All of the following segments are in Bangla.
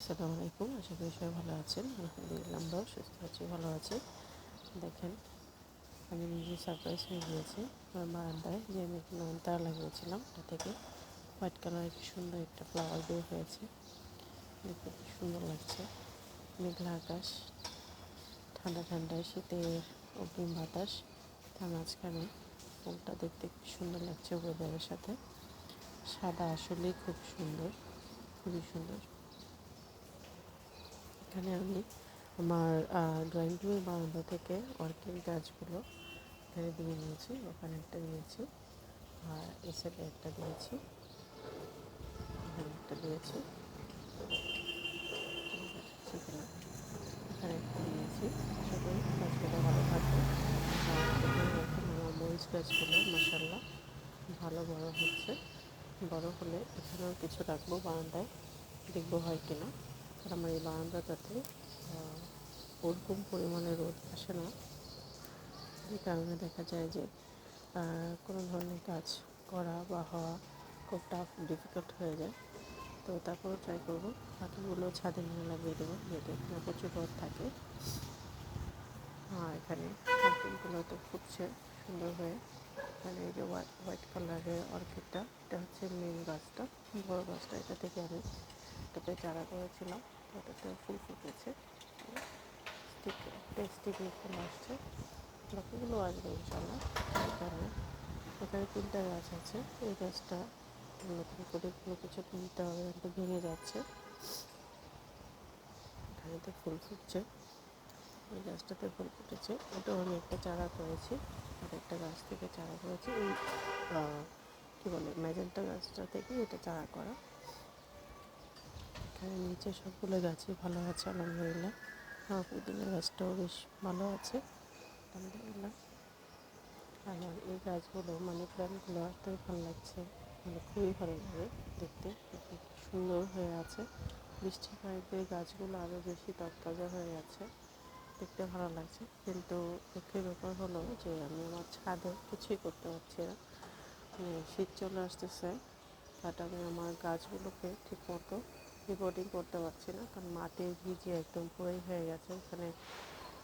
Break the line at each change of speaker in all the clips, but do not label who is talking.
আসসালামু আলাইকুম, আশা করি সবাই ভালো আছেন। আলহামদুলিল্লাহ আমরাও সুস্থ আছি, ভালো আছি। দেখেন, আমি নিজে সারপ্রাইজ হয়ে গিয়েছি। আমার বারান্দায় যে আমি একটা নয়নতারা লাগিয়েছিলাম, ওটা থেকে হোয়াইট কালারের কি সুন্দর একটা ফ্লাওয়ার বের হয়েছে। দেখতে খুব সুন্দর লাগছে। মেঘলা আকাশ, ঠান্ডা ঠান্ডায় শীতের অগ্রিম বাতাস। তার মাঝখানে ফুলটা দেখতে খুব সুন্দর লাগছে ওয়েদারের সাথে। সাদা আসলেই খুব সুন্দর, খুবই সুন্দর। এখানে আমি আমার ড্রয়িং রুমের বারান্দা থেকে অর্কিড গাছগুলো এখানে দিয়ে নিয়েছি, ওখানে একটা দিয়েছি, আর এই সাইডে একটা দিয়েছি, এখানে একটা দিয়েছি এখানে একটা দিয়েছি আশা করি গাছগুলো ভালো থাকবে আর মরিচ গাছগুলো মশাল্লা ভালো বড় হচ্ছে। বড় হলে এখানেও কিছু রাখব বারান্দায়, দেখব হয় কিনা। আর আমার এই বারান্দাটাতে ওরকম পরিমাণে রোদ আসে না। এই কারণে দেখা যায় যে কোনো ধরনের কাজ করা বা হওয়া খুব টাফ ডিফিকাল্ট হয়ে যায়। তো তারপরও ট্রাই করব। বাকিগুলো ছাদে নিয়ে লাগিয়ে দেবো যাতে এখানে প্রচুর রোদ থাকে। আর এখানে পাখিগুলো তো ফুটছে সুন্দর হয়ে। এখানে এই যে হোয়াইট হোয়াইট কালারের অর্কিডটা এটা হচ্ছে মেন গাছটা, বড় গাছটা, এটা থেকে আমি এটাতে চারা করেছিলাম। ওটাতে ফুল ফুটেছে। স্টিক স্টিক আসছে। বাকিগুলো আসবে ইনশাল্লাহ এখানে তিনটা গাছ আছে, এই গাছটা নতুন করে কোনো কিছু কিনতে হবে তো ভেঙে যাচ্ছে। এখানে তো ফুল ফুটছে। এই গাছটাতে ফুল ফুটেছে। ওটাও আমি একটা চারা করেছি, আর একটা গাছ থেকে চারা করেছি। এই কী বলে, ম্যাজেন্টা গাছটা থেকে এটা চারা করা। এখানে নিচে সবগুলো গাছই ভালো আছে, আলহামদুলিল্লাহ। আর পুদিনা গাছটাও বেশ ভালো আছে, আলহামদুলিল্লাহ। আমার এই গাছগুলো, মানি প্ল্যান্টগুলো এতই ভালো লাগছে মানে খুবই ভালো লাগে দেখতে সুন্দর হয়ে আছে। বৃষ্টির পানিতে গাছগুলো আরও বেশি তরতাজা হয়ে আছে, দেখতে ভালো লাগছে। কিন্তু দুঃখের ব্যাপার হলো যে আমি আমার ছাদে কিছুই করতে পারছি না মানে শীত চলে আসতেছে বাট আমি আমার গাছগুলোকে ঠিক মতো রিপোর্টিং করতে পারছি না, কারণ মাটি ভিজে একদম পুরোই হয়ে গেছে এখানে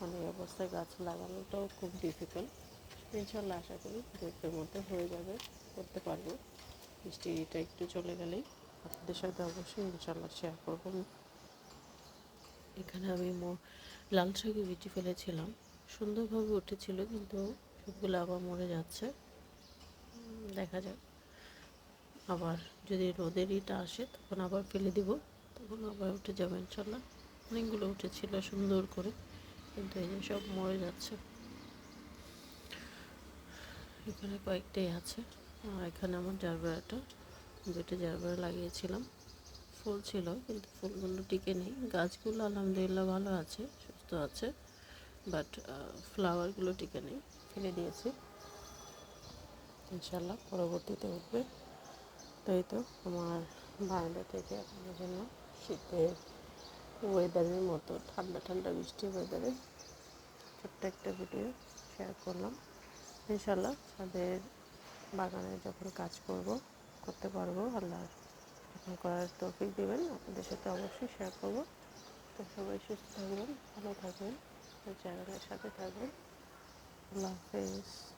মানে এই অবস্থায় গাছ লাগানোটাও খুব ডিফিকাল্ট ইনশাল্লাহ আশা করি দুয়ের মধ্যে হয়ে যাবে, করতে পারব। বৃষ্টিটা একটু চলে গেলেই আপনাদের সাথে অবশ্যই ইনশাল্লাহ শেয়ার করব। এখানে আমি মো- লাল শাকে বিটি ফেলেছিলাম। সুন্দরভাবে উঠেছিল, কিন্তু সবগুলো আবার মরে যাচ্ছে। দেখা যাক। আবার যদি রোদের ইটা আসে, তখন আবার ফেলে দিব। তখন আবার উঠে যাবে ইনশাল্লাহ। অনেকগুলো উঠেছিল সুন্দর করে, কিন্তু এই যে সব মরে যাচ্ছে। এখানে কয়েকটাই আছে। আর এখানে আমার জারবেরাটা দুটো জারবেরা লাগিয়েছিলাম। ফুল ছিল, কিন্তু ফুলগুলো টিকে নেই। গাছগুলো আলহামদুলিল্লাহ ভালো আছে, সুস্থ আছে, বাট ফ্লাওয়ারগুলো টিকে নেই। ফেলে দিয়েছি। ইনশাল্লাহ পরবর্তীতে উঠবে। তাই তো, আমার বারান্দা থেকে আপনাদের জন্য শীতের ওয়েদারের মতো, ঠান্ডা ঠান্ডা বৃষ্টি ওয়েদারে ছোট্ট একটা ভিডিও শেয়ার করলাম। ইনশাল্লাহ তাদের বাগানে যখন কাজ করব, করতে পারব। আল্লাহ যখন করার তৌফিক দেবেন, আপনাদের সাথে অবশ্যই শেয়ার করব। তো সবাই সুস্থ থাকবেন, ভালো থাকবেন চ্যানেলের সাথে থাকবেন। আল্লাহ হাফেজ।